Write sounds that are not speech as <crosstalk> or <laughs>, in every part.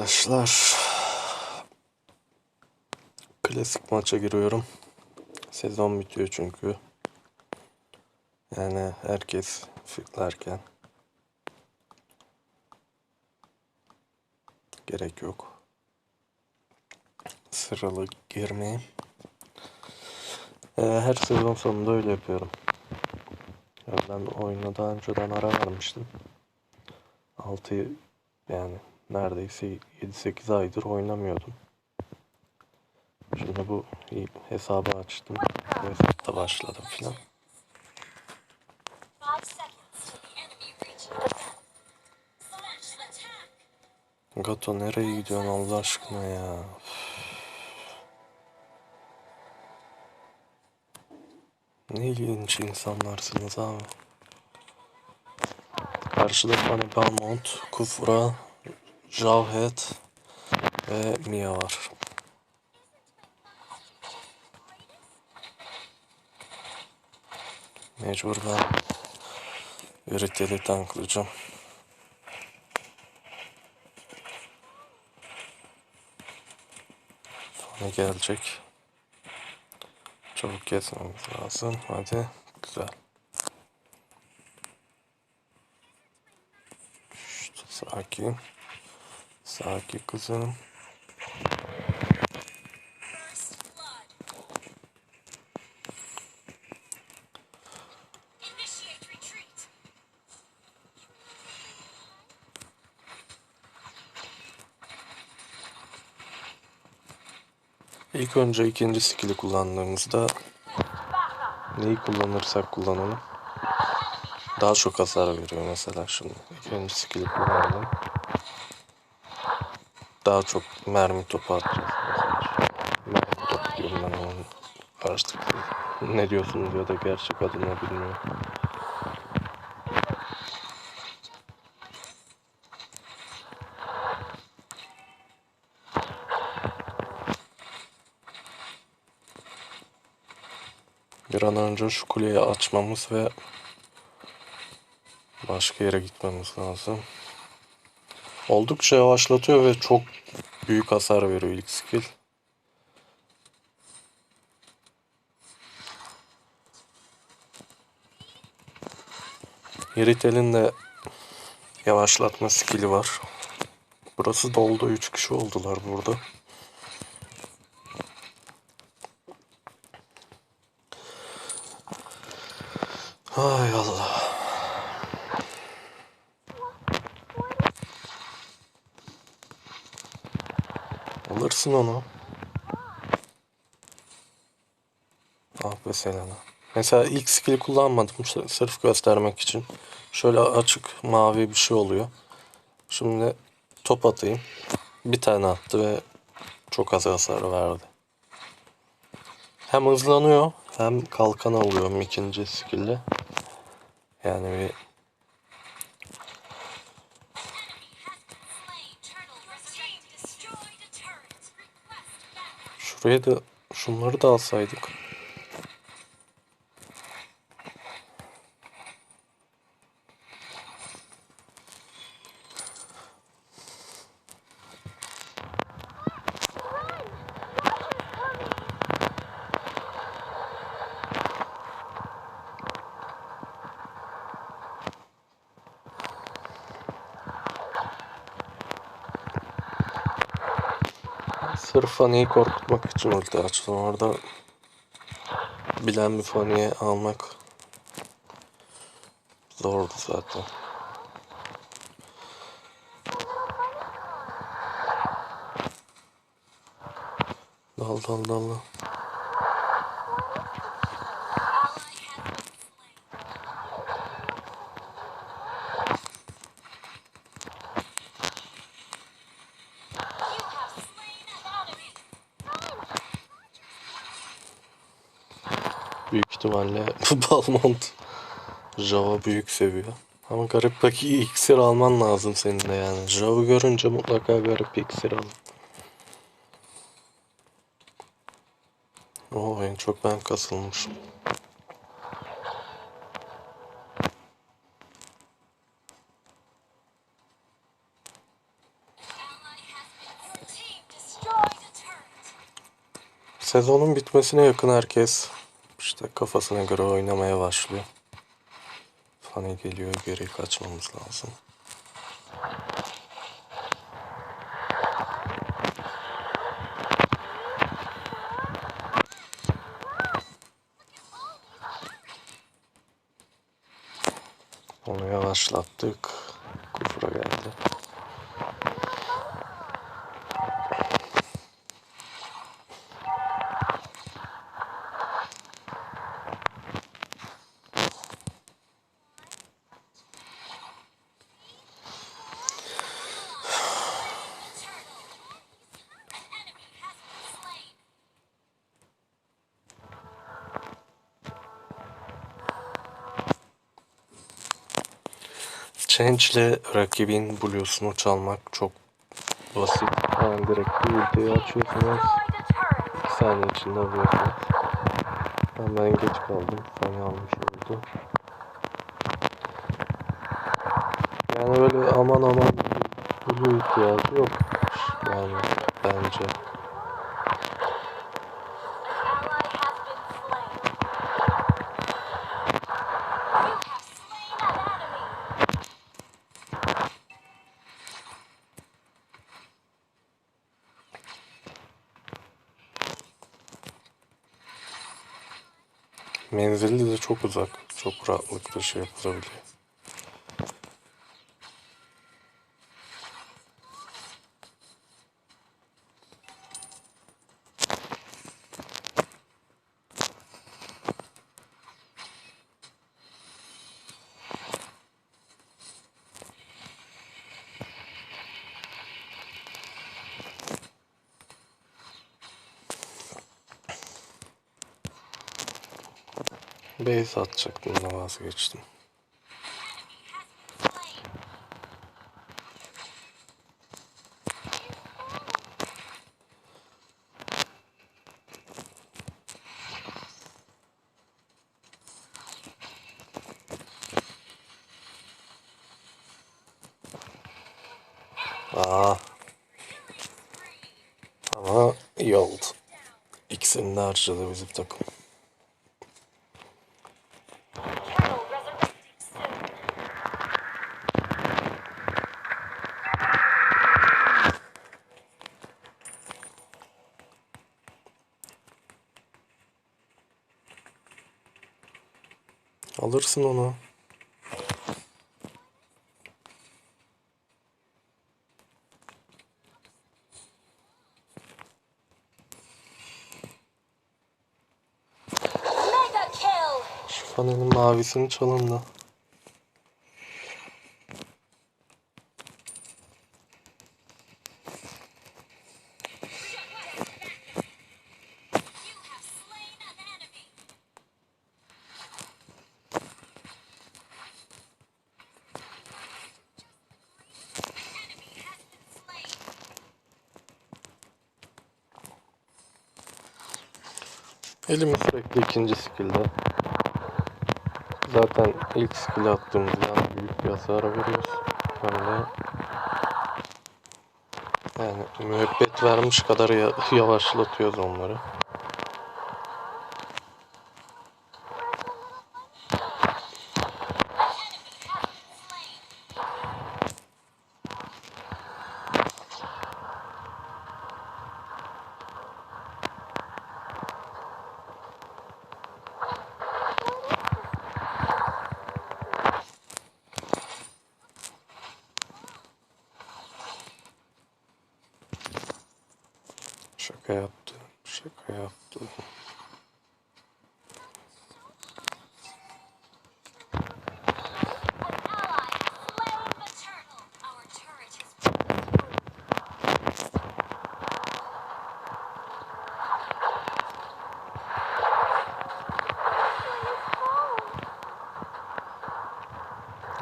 Arkadaşlar klasik maça giriyorum. Sezon bitiyor çünkü. Yani herkes fitlerken gerek yok. Sıralı girmeye. Ee, her sezon sonunda öyle yapıyorum. Ya ben oyuna daha önceden ara vermiştim. 6 yani neredeyse 7-8 aydır oynamıyordum. Şimdi bu hesabı açtım. Hesapta başladım filan. Gato nereye gidiyorsun Allah aşkına ya? Ne ilginç insanlarsınız abi. Karşıda Fanny Belmont, Kufra, Javhet ve Mia var. Mecbur ben Üreteli tanklayacağım. Fanny gelecek. Çabuk kesmemiz lazım. Hadi. Güzel. Sakin. Sakin kızım. İlk önce ikinci skill'i kullandığımızda neyi kullanırsak kullanalım. Daha çok hasar veriyor mesela şimdi. İkinci skill'i kullandım. Daha çok mermi topu atacağız. Mermi topu diyorum ben onun artık. Ne diyorsun diyor da gerçek adını bilmiyorum. Bir an önce şu kuleyi açmamız ve başka yere gitmemiz lazım. Oldukça yavaşlatıyor ve çok büyük hasar veriyor ilk skill. Iritel'in de yavaşlatma skill'i var. Burası doldu. 3 kişi oldular burada. Ay Allah. Alırsın onu. Ah be Selena. Mesela ilk skill kullanmadım sırf göstermek için. Şöyle açık mavi bir şey oluyor. Şimdi top atayım. Bir tane attı ve çok az hasar verdi. Hem hızlanıyor hem kalkan alıyorum ikinci skill'le. Yani bir şuraya da şunları da alsaydık. Sırf Fanny'yi korkutmak için ulti açtım orada. Bilen bir Fanny'yi almak zordu zaten. Dal dal dal. ihtimalle <laughs> Balmont Java büyük seviyor. Ama garip bir iksir alman lazım senin de yani. Java görünce mutlaka garip bir iksir alın. Oo en çok ben kasılmışım. Sezonun bitmesine yakın herkes işte kafasına göre oynamaya başlıyor. Fani geliyor geri kaçmamız lazım. Onu yavaşlattık. Change'le rakibin Blue'sunu çalmak çok basit. Yani direkt bir ultiyi açıyorsunuz. 2 saniye içinde alıyorsunuz. Ben, ben geç kaldım. Fani almış oldu. Yani böyle aman aman Blue ihtiyacı yok. Yani bence. Menzili de çok uzak. Çok rahatlıkla şey yapılabiliyor. Base atacaktım da vazgeçtim. Aa. Ama iyi oldu. İkisini de harcadı bizim takım. Alırsın onu. Mega kill. Şu fanelin mavisini çalın da. Elimi sürekli ikinci skill'de. Zaten ilk skill attığımızda büyük bir hasar veriyoruz. Böyle yani müebbet vermiş kadar ya- yavaşlatıyoruz onları. Our turret has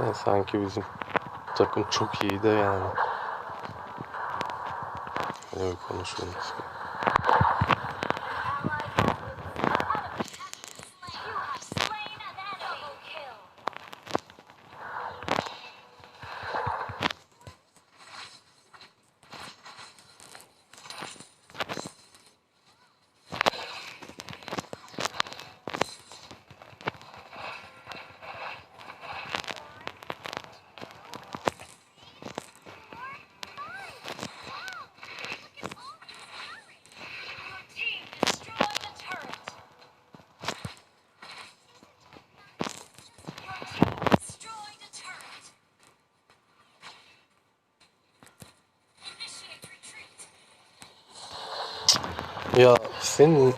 Yani sanki bizim takım çok iyi de yani. Öyle bir konuşuyoruz. Senin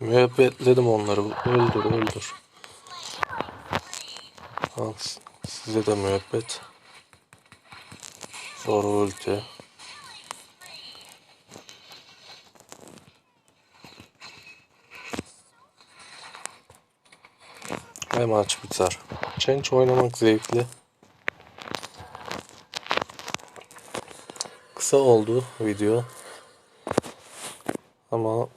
Müebbetledim onları. Öldür, öldür. Al, size de müebbet. Sonra ulti. Ve maç biter. Change oynamak zevkli. Kısa oldu video. Ama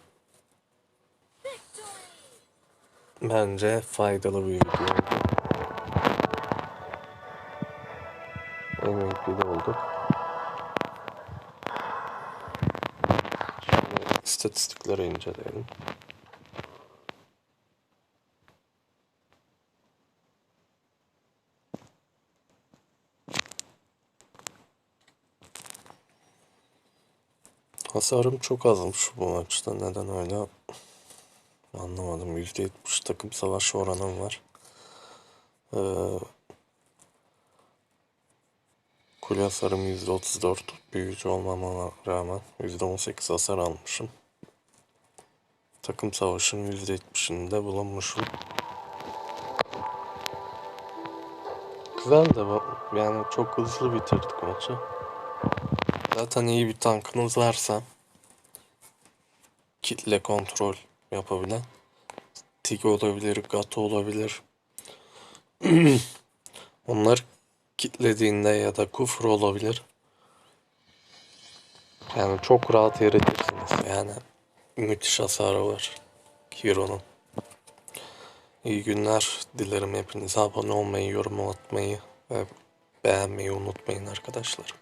bence faydalı bir video. MVP'de olduk. Şimdi istatistikleri inceleyelim. Hasarım çok azmış bu maçta. Neden öyle anlamadım. %70 takım savaş oranım var. Ee, kule hasarım %34. Büyücü olmama rağmen %18 hasar almışım. Takım savaşın %70'inde bulunmuşum. Güzel de. Yani çok hızlı bitirdik maçı. Zaten iyi bir tankınız varsa kitle kontrol yapabilen Tig olabilir, Gato olabilir. <clears throat> Onlar kitlediğinde ya da kufur olabilir. Yani çok rahat eritirsiniz. Yani müthiş hasarı var Hero'nun. İyi günler dilerim hepinize. Abone olmayı, yorum atmayı ve beğenmeyi unutmayın arkadaşlar.